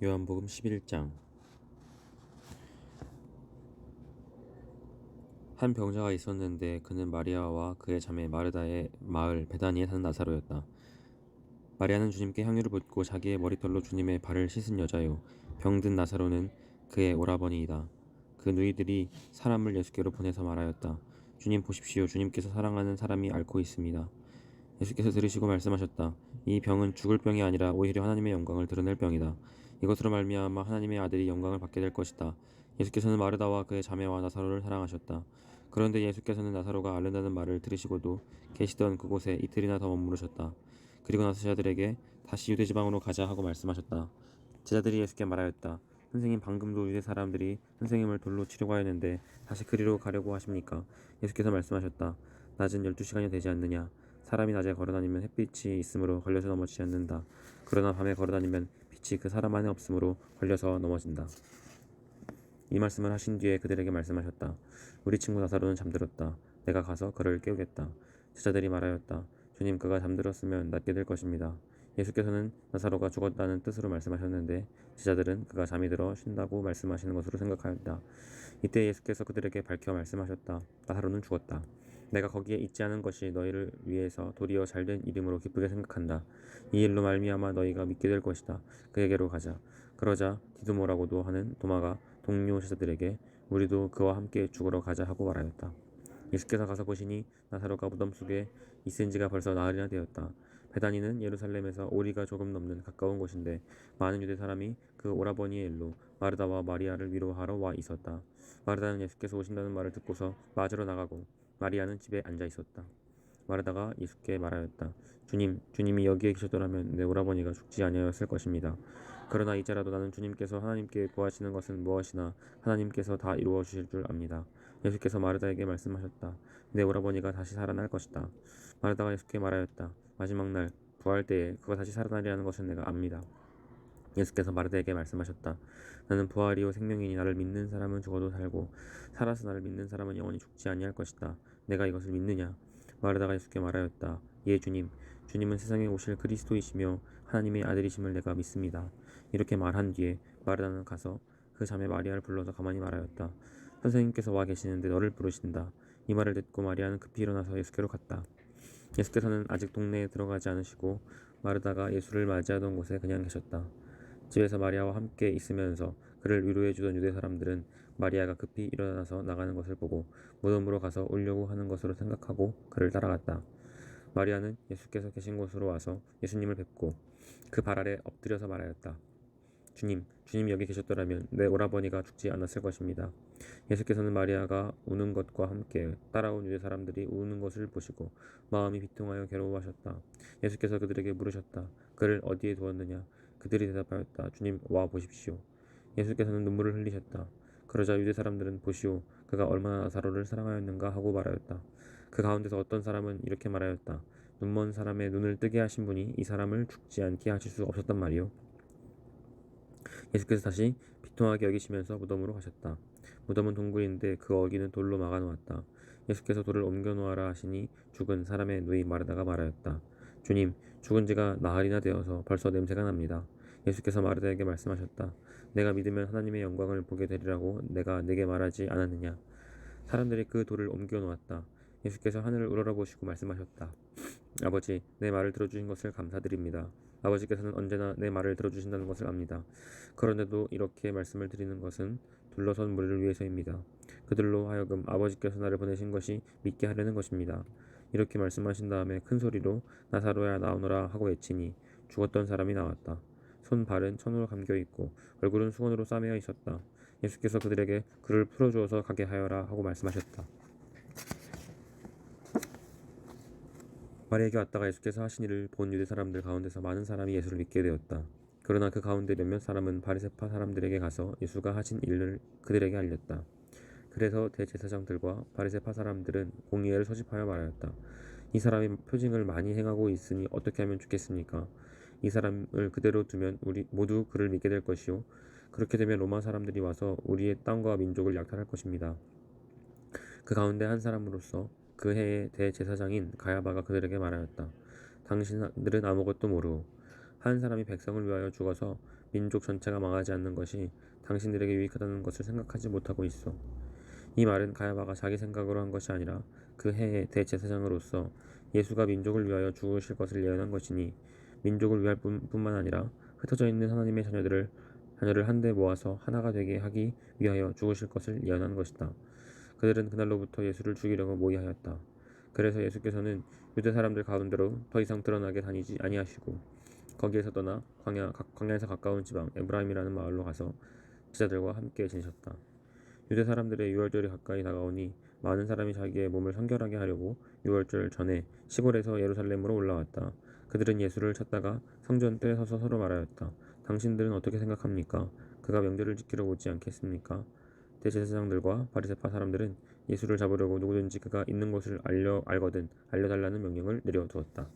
요한복음 11장 한 병자가 있었는데 그는 마리아와 그의 자매 마르다의 마을 베다니에 사는 나사로였다. 마리아는 주님께 향유를 붓고 자기의 머리털로 주님의 발을 씻은 여자요. 병든 나사로는 그의 오라버니이다. 그 누이들이 사람을 예수께로 보내서 말하였다. 주님 보십시오. 주님께서 사랑하는 사람이 앓고 있습니다. 예수께서 들으시고 말씀하셨다. 이 병은 죽을 병이 아니라 오히려 하나님의 영광을 드러낼 병이다. 이것으로 말미암아 하나님의 아들이 영광을 받게 될 것이다. 예수께서는 마르다와 그의 자매와 나사로를 사랑하셨다. 그런데 예수께서는 나사로가 앓는다는 말을 들으시고도 계시던 그곳에 이틀이나 더 머무르셨다. 그리고 나서 제자들에게 다시 유대 지방으로 가자 하고 말씀하셨다. 제자들이 예수께 말하였다. 선생님 방금도 유대 사람들이 선생님을 돌로 치려고 하였는데 다시 그리로 가려고 하십니까? 예수께서 말씀하셨다. 낮은 열두 시간이 되지 않느냐? 사람이 낮에 걸어다니면 햇빛이 있으므로 걸려서 넘어지지 않는다. 그러나 밤에 걸어다니면 빛이 그 사람 안에 없으므로 걸려서 넘어진다. 이 말씀을 하신 뒤에 그들에게 말씀하셨다. 우리 친구 나사로는 잠들었다. 내가 가서 그를 깨우겠다. 제자들이 말하였다. 주님 그가 잠들었으면 낫게 될 것입니다. 예수께서는 나사로가 죽었다는 뜻으로 말씀하셨는데 제자들은 그가 잠이 들어 쉰다고 말씀하시는 것으로 생각하였다. 이때 예수께서 그들에게 밝혀 말씀하셨다. 나사로는 죽었다. 내가 거기에 있지 않은 것이 너희를 위해서 도리어 잘된 이름으로 기쁘게 생각한다. 이 일로 말미암아 너희가 믿게 될 것이다. 그에게로 가자. 그러자 디두모라고도 하는 도마가 동료 제자들에게 우리도 그와 함께 죽으러 가자 하고 말하였다. 예수께서 가서 보시니 나사로가 무덤 속에 있은 지가 벌써 나흘이나 되었다. 베다니는 예루살렘에서 오리가 조금 넘는 가까운 곳인데 많은 유대 사람이 그 오라버니의 일로 마르다와 마리아를 위로하러 와 있었다. 마르다는 예수께서 오신다는 말을 듣고서 맞으러 나가고 마리아는 집에 앉아 있었다. 마르다가 예수께 말하였다. 주님, 주님이 여기에 계셨더라면 내 오라버니가 죽지 아니하였을 것입니다. 그러나 이제라도 나는 주님께서 하나님께 구하시는 것은 무엇이나 하나님께서 다 이루어 주실 줄 압니다. 예수께서 마르다에게 말씀하셨다. 내 오라버니가 다시 살아날 것이다. 마르다가 예수께 말하였다. 마지막 날 부활 때에 그가 다시 살아나리라는 것은 내가 압니다. 예수께서 마르다에게 말씀하셨다. 나는 부활이요 생명이니 나를 믿는 사람은 죽어도 살고 살아서 나를 믿는 사람은 영원히 죽지 아니할 것이다. 내가 이것을 믿느냐? 마르다가 예수께 말하였다. 예 주님, 주님은 세상에 오실 그리스도이시며 하나님의 아들이심을 내가 믿습니다. 이렇게 말한 뒤에 마르다는 가서 그 자매 마리아를 불러서 가만히 말하였다. 선생님께서 와 계시는데 너를 부르신다. 이 말을 듣고 마리아는 급히 일어나서 예수께로 갔다. 예수께서는 아직 동네에 들어가지 않으시고 마르다가 예수를 맞이하던 곳에 그냥 계셨다. 집에서 마리아와 함께 있으면서 그를 위로해 주던 유대 사람들은 마리아가 급히 일어나서 나가는 것을 보고 무덤으로 가서 울려고 하는 것으로 생각하고 그를 따라갔다. 마리아는 예수께서 계신 곳으로 와서 예수님을 뵙고 그 발 아래 엎드려서 말하였다. 주님, 주님 여기 계셨더라면 내 오라버니가 죽지 않았을 것입니다. 예수께서는 마리아가 우는 것과 함께 따라온 유대 사람들이 우는 것을 보시고 마음이 비통하여 괴로워하셨다. 예수께서 그들에게 물으셨다. 그를 어디에 두었느냐? 그들이 대답하였다. 주님, 와 보십시오. 예수께서는 눈물을 흘리셨다. 그러자 유대 사람들은 보시오. 그가 얼마나 나사로를 사랑하였는가 하고 말하였다. 그 가운데서 어떤 사람은 이렇게 말하였다. 눈먼 사람의 눈을 뜨게 하신 분이 이 사람을 죽지 않게 하실 수 없었단 말이오. 예수께서 다시 비통하게 여기시면서 무덤으로 가셨다. 무덤은 동굴인데 그 어기는 돌로 막아 놓았다. 예수께서 돌을 옮겨 놓아라 하시니 죽은 사람의 누이 마르다가 말하였다. 주님, 죽은 지가 나흘이나 되어서 벌써 냄새가 납니다. 예수께서 마르다에게 말씀하셨다. 내가 믿으면 하나님의 영광을 보게 되리라고 내가 내게 말하지 않았느냐. 사람들이 그 돌을 옮겨 놓았다. 예수께서 하늘을 우러러보시고 말씀하셨다. 아버지, 내 말을 들어주신 것을 감사드립니다. 아버지께서는 언제나 내 말을 들어주신다는 것을 압니다. 그런데도 이렇게 말씀을 드리는 것은 둘러선 무리를 위해서입니다. 그들로 하여금 아버지께서 나를 보내신 것이 믿게 하려는 것입니다. 이렇게 말씀하신 다음에 큰 소리로 나사로야 나오너라 하고 외치니 죽었던 사람이 나왔다. 손 발은 천으로 감겨 있고 얼굴은 수건으로 싸매어 있었다. 예수께서 그들에게 그를 풀어주어서 가게 하여라 하고 말씀하셨다. 마리에게 왔다가 예수께서 하신 일을 본 유대 사람들 가운데서 많은 사람이 예수를 믿게 되었다. 그러나 그 가운데 몇몇 사람은 바리새파 사람들에게 가서 예수가 하신 일을 그들에게 알렸다. 그래서 대제사장들과 바리새파 사람들은 공의회를 소집하여 말하였다. 이 사람이 표징을 많이 행하고 있으니 어떻게 하면 좋겠습니까? 이 사람을 그대로 두면 우리 모두 그를 믿게 될 것이요. 그렇게 되면 로마 사람들이 와서 우리의 땅과 민족을 약탈할 것입니다. 그 가운데 한 사람으로서 그 해의 대제사장인 가야바가 그들에게 말하였다. 당신들은 아무것도 모르고 한 사람이 백성을 위하여 죽어서 민족 전체가 망하지 않는 것이 당신들에게 유익하다는 것을 생각하지 못하고 있어. 이 말은 가야바가 자기 생각으로 한 것이 아니라 그 해의 대제사장으로서 예수가 민족을 위하여 죽으실 것을 예언한 것이니 민족을 위할 뿐, 뿐만 아니라 흩어져 있는 하나님의 자녀들을 자녀를 한데 모아서 하나가 되게 하기 위하여 죽으실 것을 예언한 것이다. 그들은 그날로부터 예수를 죽이려고 모의하였다. 그래서 예수께서는 유대 사람들 가운데로 더 이상 드러나게 다니지 아니하시고 거기에서 떠나 광야, 가- 광야에서 가까운 지방 에브라임이라는 마을로 가서 제자들과 함께 지내셨다. 유대 사람들의 유월절이 가까이 다가오니 많은 사람이 자기의 몸을 성결하게 하려고 유월절 전에 시골에서 예루살렘으로 올라왔다. 그들은 예수를 찾다가 성전 때 서서 서로 말하였다. 당신들은 어떻게 생각합니까? 그가 명절을 지키러 오지 않겠습니까? 대제사장들과 바리새파 사람들은 예수를 잡으려고 누구든지 그가 있는 곳을 알려 알거든 알려달라는 명령을 내려두었다.